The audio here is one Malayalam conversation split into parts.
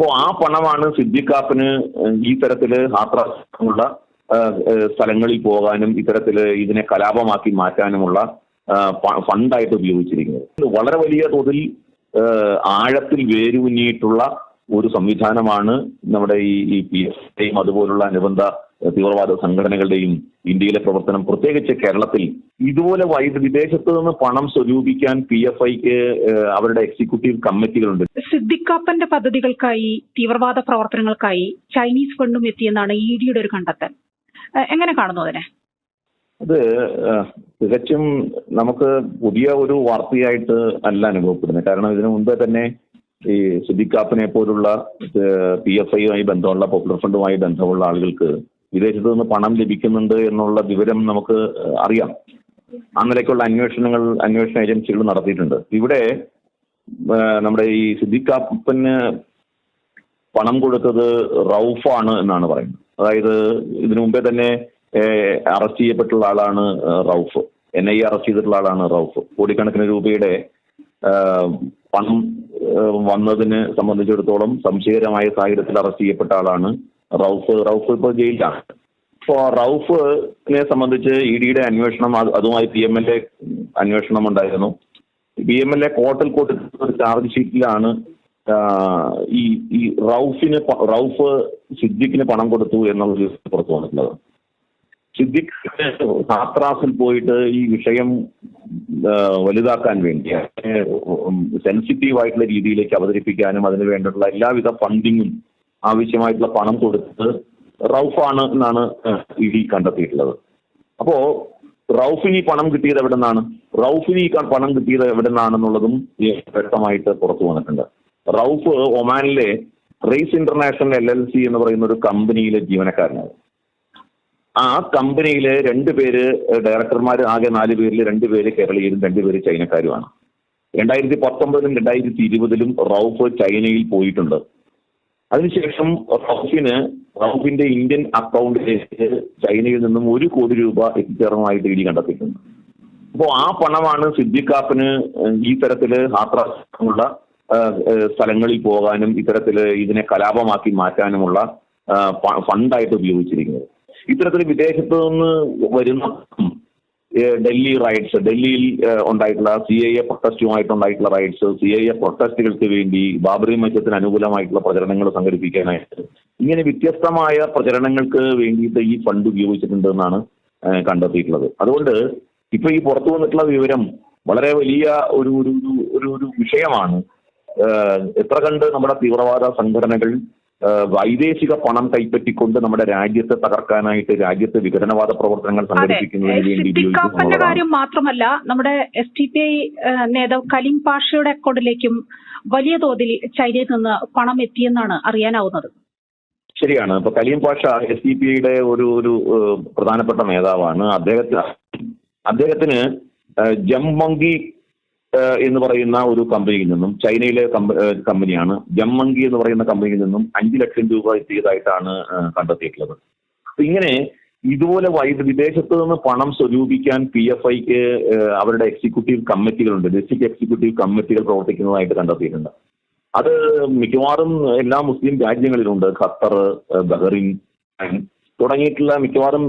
അപ്പോൾ ആ പണമാണ് സിദ്ദിഖാപ്പിന് ഈ തരത്തിൽ ഹാത്രാസമുള്ള സ്ഥലങ്ങളിൽ പോകാനും ഇത്തരത്തിൽ ഇതിനെ കലാപമാക്കി മാറ്റാനുമുള്ള ഫണ്ടായിട്ട് ഉപയോഗിച്ചിരിക്കുന്നത്. വളരെ വലിയ തോതിൽ ആഴത്തിൽ വേരൂന്നിയിട്ടുള്ള ഒരു സംവിധാനമാണ് നമ്മുടെ ഈ ഈ പി എഫ് ഐയും അതുപോലുള്ള അനുബന്ധ തീവ്രവാദ സംഘടനകളുടെയും ഇന്ത്യയിലെ പ്രവർത്തനം. പ്രത്യേകിച്ച് കേരളത്തിൽ ഇതുപോലെ വൈദ്യുതി വിദേശത്ത് നിന്ന് പണം സ്വരൂപിക്കാൻ പി എഫ് ഐക്ക് അവരുടെ എക്സിക്യൂട്ടീവ് കമ്മിറ്റികളുണ്ട്. സിദ്ദിഖാപ്പന്റെ പദ്ധതികൾക്കായി തീവ്രവാദ പ്രവർത്തനങ്ങൾക്കായി ചൈനീസ് ഫണ്ടും എത്തിയെന്നാണ് ഇ ഡിയുടെ ഒരു കണ്ടെത്തൽ. എങ്ങനെ കാണുന്നു അതിനെ? അത് തികച്ചും നമുക്ക് പുതിയ ഒരു വാർത്തയായിട്ട് അല്ല അനുഭവപ്പെടുന്നത്. കാരണം ഇതിനു മുമ്പേ തന്നെ ഈ സിദ്ദിഖാപ്പിനെ പോലുള്ള പി എഫ് ഐയുമായി ബന്ധമുള്ള പോപ്പുലർ ഫണ്ടുമായി ബന്ധമുള്ള ആളുകൾക്ക് വിദേശത്ത് നിന്ന് പണം ലഭിക്കുന്നുണ്ട് എന്നുള്ള വിവരം നമുക്ക് അറിയാം. ആ നിലയ്ക്കുള്ള അന്വേഷണങ്ങൾ അന്വേഷണ ഏജൻസികൾ നടത്തിയിട്ടുണ്ട്. ഇവിടെ നമ്മുടെ ഈ സിദ്ദിഖാപ്പന് പണം കൊടുത്തത് റൌഫാണ് എന്നാണ് പറയുന്നത്. അതായത് ഇതിനു മുമ്പേ തന്നെ അറസ്റ്റ് ചെയ്യപ്പെട്ടുള്ള ആളാണ് റൌഫ്. എൻ ഐ അറസ്റ്റ് ചെയ്തിട്ടുള്ള ആളാണ് റൌഫ്. കോടിക്കണക്കിന് രൂപയുടെ പണം വന്നതിന് സംബന്ധിച്ചിടത്തോളം സംശയകരമായ സാഹചര്യത്തിൽ അറസ്റ്റ് ചെയ്യപ്പെട്ട ആളാണ് റൌഫ്. റൌഫ് ഇപ്പോൾ ജയിലിലാണ്. ഇപ്പോൾ റൌഫിനെ സംബന്ധിച്ച് ഇ ഡിയുടെ അന്വേഷണം അതുമായി പി എം എൽ എ അന്വേഷണം ഉണ്ടായിരുന്നു. പി എം എൽ എ കോട്ടൽ കോട്ട് ഒരു ചാർജ് ഷീറ്റിലാണ് ഈ ഈ റൌഫിന് റൌഫ് സിദ്ദിഖിന് പണം കൊടുത്തു എന്നുള്ളത് പുറത്തു വന്നിട്ടുള്ളത്. സിദ്ദിഖ് ഹാത്രാസിൽ പോയിട്ട് ഈ വിഷയം വലുതാക്കാൻ വേണ്ടി സെൻസിറ്റീവ് ആയിട്ടുള്ള രീതിയിലേക്ക് അവതരിപ്പിക്കാനും അതിന് വേണ്ടിയിട്ടുള്ള എല്ലാവിധ ഫണ്ടിങ്ങും ആവശ്യമായിട്ടുള്ള പണം കൊടുത്തത് റൌഫാണ് എന്നാണ് ഇ ഡി കണ്ടെത്തിയിട്ടുള്ളത്. അപ്പോ റൌഫിന് ഈ പണം കിട്ടിയത് എവിടെ നിന്നാണ്? റൌഫിന് ഈ പണം കിട്ടിയത് എവിടെ നിന്നാണെന്നുള്ളതും വ്യക്തമായിട്ട് പുറത്തു വന്നിട്ടുണ്ട്. റൌഫ് ഒമാനിലെ race international L L C എന്ന് പറയുന്ന ഒരു കമ്പനിയിലെ ജീവനക്കാരനാണ്. ആ കമ്പനിയിലെ രണ്ടുപേര് ഡയറക്ടർമാർ ആകെ നാല് പേരിൽ രണ്ടുപേര് കേരളീയരും രണ്ടുപേര് ചൈനക്കാരുമാണ്. രണ്ടായിരത്തി പത്തൊമ്പതിലും രണ്ടായിരത്തി ഇരുപതിലും റൌഫ് ചൈനയിൽ പോയിട്ടുണ്ട്. അതിനുശേഷം റൌഫിന് റൌഫിന്റെ ഇന്ത്യൻ അക്കൗണ്ടിലേക്ക് ചൈനയിൽ നിന്നും ഒരു കോടി രൂപ എത്തിച്ചേർന്നതായിട്ട് ഇനി കണ്ടെത്തിയിട്ടുണ്ട്. അപ്പോൾ ആ പണമാണ് സിദ്ദിഖാപ്പിന് ഈ തരത്തിൽ ഹാത്രാസമുള്ള സ്ഥലങ്ങളിൽ പോകാനും ഇത്തരത്തിൽ ഇതിനെ കലാപമാക്കി മാറ്റാനുമുള്ള ഫണ്ടായിട്ട് ഉപയോഗിച്ചിരിക്കുന്നത്. ഇത്തരത്തിൽ വിദേശത്ത് നിന്ന് വരുന്ന ഡൽഹി റൈഡ്സ് ഡൽഹിയിൽ ഉണ്ടായിട്ടുള്ള സി ഐ എ പ്രൊട്ടസ്റ്റുമായിട്ടുണ്ടായിട്ടുള്ള റൈറ്റ്സ് സി ഐ എ പ്രൊട്ടസ്റ്റുകൾക്ക് വേണ്ടി ബാബറി മത്സ്യത്തിന് അനുകൂലമായിട്ടുള്ള പ്രചരണങ്ങൾ സംഘടിപ്പിക്കാനായിട്ട് ഇങ്ങനെ വ്യത്യസ്തമായ പ്രചരണങ്ങൾക്ക് വേണ്ടിയിട്ട് ഈ ഫണ്ട് ഉപയോഗിച്ചിട്ടുണ്ട് എന്നാണ് ഏ, കണ്ടെത്തിയിട്ടുള്ളത്. അതുകൊണ്ട് ഇപ്പൊ ഈ പുറത്തു വന്നിട്ടുള്ള വിവരം വളരെ വലിയ ഒരു ഒരു ഒരു- വിഷയമാണ്. എത്ര കണ്ട് നമ്മുടെ തീവ്രവാദ സംഘടനകൾ വൈദേശിക പണം കൈപ്പറ്റിക്കൊണ്ട് നമ്മുടെ രാജ്യത്തെ തകർക്കാനായിട്ട് രാജ്യത്ത് വിഘടനവാദ പ്രവർത്തനങ്ങൾ സംഘടിപ്പിക്കുന്നതിന് വേണ്ടി കാര്യം മാത്രമല്ല നമ്മുടെ എസ് ടി പി ഐ നേതാവ് കലിം പാഷയുടെ അക്കൗണ്ടിലേക്കും വലിയ തോതിൽ ചൈനയിൽ നിന്ന് പണം എത്തിയെന്നാണ് അറിയാനാവുന്നത്. ശരിയാണ്. ഇപ്പൊ Kaleem Pasha S D P ഐയുടെ ഒരു ഒരു പ്രധാനപ്പെട്ട നേതാവാണ്. അദ്ദേഹത്തിന് അദ്ദേഹത്തിന് ജംബങ്കി ജംമങ്കി എന്ന് പറയുന്ന ഒരു കമ്പനിയിൽ നിന്നും ചൈനയിലെ കമ്പനിയാണ്. ജമ്മങ്കി എന്ന് പറയുന്ന കമ്പനിയിൽ നിന്നും അഞ്ചു ലക്ഷം രൂപ എത്തിയതായിട്ടാണ് കണ്ടെത്തിയിട്ടുള്ളത്. ഇങ്ങനെ ഇതുപോലെ വൈദ്യുതി വിദേശത്ത് നിന്ന് പണം സ്വരൂപിക്കാൻ പി എഫ് ഐക്ക് അവരുടെ എക്സിക്യൂട്ടീവ് കമ്മിറ്റികളുണ്ട്. ഡിസ്ട്രിക്ട് എക്സിക്യൂട്ടീവ് കമ്മിറ്റികൾ പ്രവർത്തിക്കുന്നതായിട്ട് കണ്ടെത്തിയിട്ടുണ്ട്. അത് മിക്കവാറും എല്ലാ മുസ്ലിം രാജ്യങ്ങളിലുണ്ട്. ഖത്തർ ബഹ്റിൻ തുടങ്ങിയിട്ടുള്ള മിക്കവാറും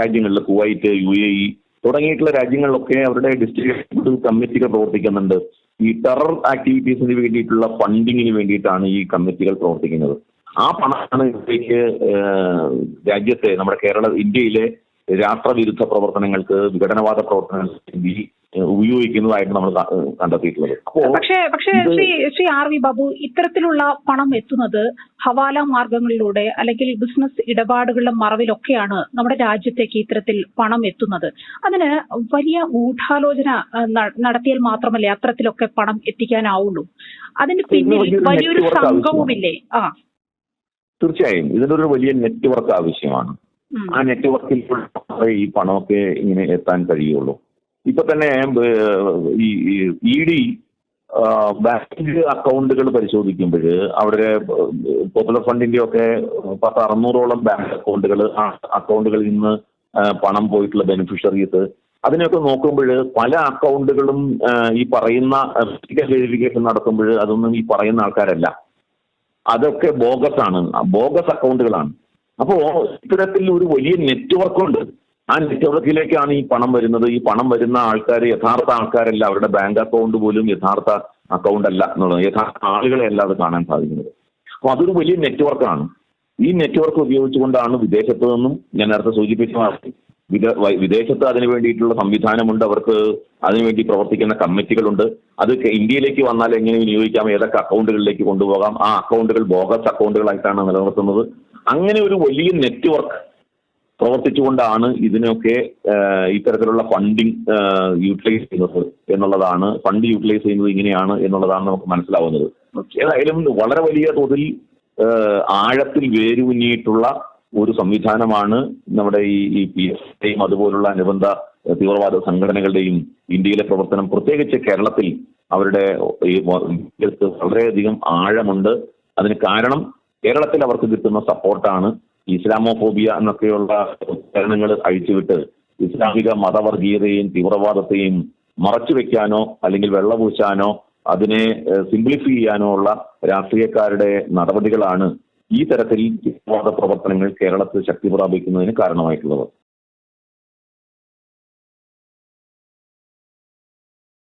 രാജ്യങ്ങളിൽ കുവൈറ്റ് യു എ ഇ തുടങ്ങിയിട്ടുള്ള രാജ്യങ്ങളിലൊക്കെ അവരുടെ ഡിസ്ട്രിക്ട് കമ്മിറ്റികൾ പ്രവർത്തിക്കുന്നുണ്ട്. ഈ ടെറർ ആക്ടിവിറ്റീസിന് വേണ്ടിയിട്ടുള്ള ഫണ്ടിങ്ങിന് വേണ്ടിയിട്ടാണ് ഈ കമ്മിറ്റികൾ പ്രവർത്തിക്കുന്നത്. ആ പണമാണ് ഏഹ്, രാജ്യത്തെ നമ്മുടെ കേരള ഇന്ത്യയിലെ രാഷ്ട്രവിരുദ്ധ പ്രവർത്തനങ്ങൾക്ക് വിഘടനവാദ പ്രവർത്തനങ്ങൾക്ക് വേണ്ടി ഉപയോഗിക്കുന്നതായിട്ട് നമ്മൾ കണ്ടെത്തിയിട്ടുള്ളത്. പക്ഷേ പക്ഷേ ശ്രീ ശ്രീ ആർ വി ബാബു ഇത്തരത്തിലുള്ള പണം എത്തുന്നത് ഹവാല മാർഗങ്ങളിലൂടെ അല്ലെങ്കിൽ ബിസിനസ് ഇടപാടുകളുടെ മറവിലൊക്കെയാണ് നമ്മുടെ രാജ്യത്തേക്ക് ഇത്തരത്തിൽ പണം എത്തുന്നത്. അതിന് വലിയ ഗൂഢാലോചന നടത്തിയാൽ മാത്രമല്ലേ അത്തരത്തിലൊക്കെ പണം എത്തിക്കാനാവുള്ളൂ? അതിന് പിന്നിൽ വലിയൊരു സംഘവുമില്ലേ? ആ. തീർച്ചയായും. ഇതിനൊരു വലിയ നെറ്റ്വർക്ക് ആവശ്യമാണ്. ആ നെറ്റ്വർക്കിൽ ഈ പണമൊക്കെ ഇങ്ങനെ എത്താൻ കഴിയുള്ളൂ. ഇപ്പൊ തന്നെ ഈ ഇ ഡി ബാങ്ക് അക്കൗണ്ടുകൾ പരിശോധിക്കുമ്പോൾ അവരുടെ പോപ്പുലർ ഫണ്ടിന്റെ ഒക്കെ പത്ത് അറുന്നൂറോളം ബാങ്ക് അക്കൗണ്ടുകൾ ആ അക്കൗണ്ടുകളിൽ നിന്ന് പണം പോയിട്ടുള്ള ബെനിഫിഷ്യറീസ് അതിനൊക്കെ നോക്കുമ്പോൾ പല അക്കൗണ്ടുകളും ഈ പറയുന്ന വെരിഫിക്കേഷൻ നടത്തുമ്പോൾ അതൊന്നും ഈ പറയുന്ന ആൾക്കാരല്ല. അതൊക്കെ ബോഗസ് ആണ് ബോഗസ് അക്കൗണ്ടുകളാണ്. അപ്പോ ഇത്തരത്തിൽ ഒരു വലിയ നെറ്റ്വർക്ക് ഉണ്ട് ആ നെറ്റ്വർക്കിലേക്കാണ് ഈ പണം വരുന്നത്. ഈ പണം വരുന്ന ആൾക്കാർ യഥാർത്ഥ ആൾക്കാരല്ല. അവരുടെ ബാങ്ക് അക്കൗണ്ട് പോലും യഥാർത്ഥ അക്കൗണ്ട് അല്ല എന്നുള്ളത് യഥാർത്ഥ ആളുകളെ അല്ല അത് കാണാൻ സാധിക്കുന്നത്. അപ്പൊ അതൊരു വലിയ നെറ്റ്വർക്കാണ് ഈ നെറ്റ്വർക്ക് ഉപയോഗിച്ചുകൊണ്ടാണ് വിദേശത്ത് നിന്നും ഞാൻ നേരത്തെ സൂചിപ്പിച്ച വിദേശത്ത് അതിന് വേണ്ടിയിട്ടുള്ള സംവിധാനമുണ്ട്. അവർക്ക് അതിനുവേണ്ടി പ്രവർത്തിക്കുന്ന കമ്മിറ്റികളുണ്ട്. അത് ഇന്ത്യയിലേക്ക് വന്നാൽ എങ്ങനെ വിനിയോഗിക്കാം? ഏതൊക്കെ അക്കൗണ്ടുകളിലേക്ക് കൊണ്ടുപോകാം? ആ അക്കൗണ്ടുകൾ ബോഗസ് അക്കൗണ്ടുകളായിട്ടാണ് നിലനിർത്തുന്നത്. അങ്ങനെ ഒരു വലിയ നെറ്റ്വർക്ക് പ്രവർത്തിച്ചുകൊണ്ടാണ് ഇതിനൊക്കെ ഇത്തരത്തിലുള്ള ഫണ്ടിങ് യൂട്ടിലൈസ് ചെയ്യുന്നത് എന്നുള്ളതാണ്. ഫണ്ട് യൂട്ടിലൈസ് ചെയ്യുന്നത് ഇങ്ങനെയാണ് എന്നുള്ളതാണ് നമുക്ക് മനസ്സിലാവുന്നത്. ഏതായാലും വളരെ വലിയ തോതിൽ ആഴത്തിൽ വേരൂന്നിയിട്ടുള്ള ഒരു സംവിധാനമാണ് നമ്മുടെ ഈ ഈ പി എസ് ഐയും അതുപോലുള്ള അനുബന്ധ തീവ്രവാദ സംഘടനകളുടെയും ഇന്ത്യയിലെ പ്രവർത്തനം. പ്രത്യേകിച്ച് കേരളത്തിൽ അവരുടെ വളരെയധികം ആഴമുണ്ട്. അതിന് കാരണം കേരളത്തിൽ അവർക്ക് കിട്ടുന്ന സപ്പോർട്ടാണ് ഇസ്ലാമോഫോബിയ എന്നൊക്കെയുള്ള ഉച്ചാരണങ്ങൾ അഴിച്ചുവിട്ട് ഇസ്ലാമിക മതവർഗീയതയും തീവ്രവാദത്തെയും മറച്ചു വെക്കാനോ അല്ലെങ്കിൽ വെള്ളപൂശാനോ അതിനെ സിംപ്ലിഫൈ ചെയ്യാനോ ഉള്ള രാഷ്ട്രീയക്കാരുടെ നടപടികളാണ് ഈ തരത്തിൽ തീവ്രവാദ പ്രവർത്തനങ്ങൾ കേരളത്തിൽ ശക്തി പ്രാപിക്കുന്നതിന് കാരണമായിട്ടുള്ളത്.